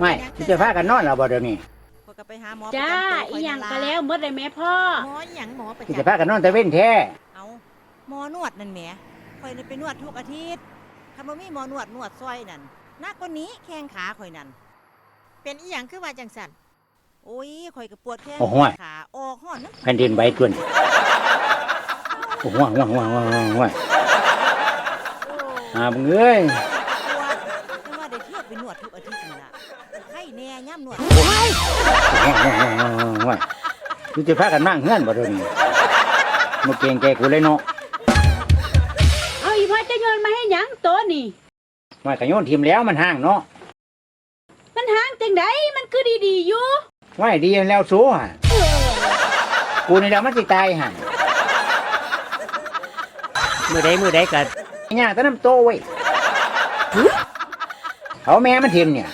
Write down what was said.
ไม่ที่จะพากันนอนแล้วบ่เดี๋ยวนี้ข้อยก็ไปหาหมอจ้าประจำตัวอีหยังข้ก็นั่นแล้วหมดเลยแม่พ่อ หมออีหยังหมอประที่จำจะพากันนอนแต่เว้นแท้เอาหมอนวดนั่นแหมข่อยน่ะไปนวดทุกอาทิตย์ถ้าบ่มีหมอนวดนวดซอยนั่นนักกว่านี้แข้งขาข่อยนั่นเป็นอีหยังคือว่าจังสันโอ้ยข่อยก็ปวดแข้งโอ้โหขาออกห้อนนึกแผ่นดินไหวตวนโอ้โหว้าวว้าวว้าวว้าวว้าวอ่ามึงเอ้ยปวดแต่ว่า ได้เที่ยวไปนวดทุกอาทิตย์นี่ล่ะไข้แน่ย่ำนวดว้าวว้าวว้าวว้าวที่จะพากันมั่งเฮือนบ่เดี๋ยวนี้มาเกรงใจกูเลยเนาะเอาอีพ่อจะโยนมาให้หยังตัวนี่ไม่ขย้อนทีมแล้วมันห่างเนาะมันห่างจังไดมันคือดีๆอยู่ไว้ดีแล้วสู้ฮะกูนี่แล้วมันสิตายห่ะมือใดมือใดกันย่างแตะน้ำโตไว้ย เขาแม่มันเห็นเนี่ย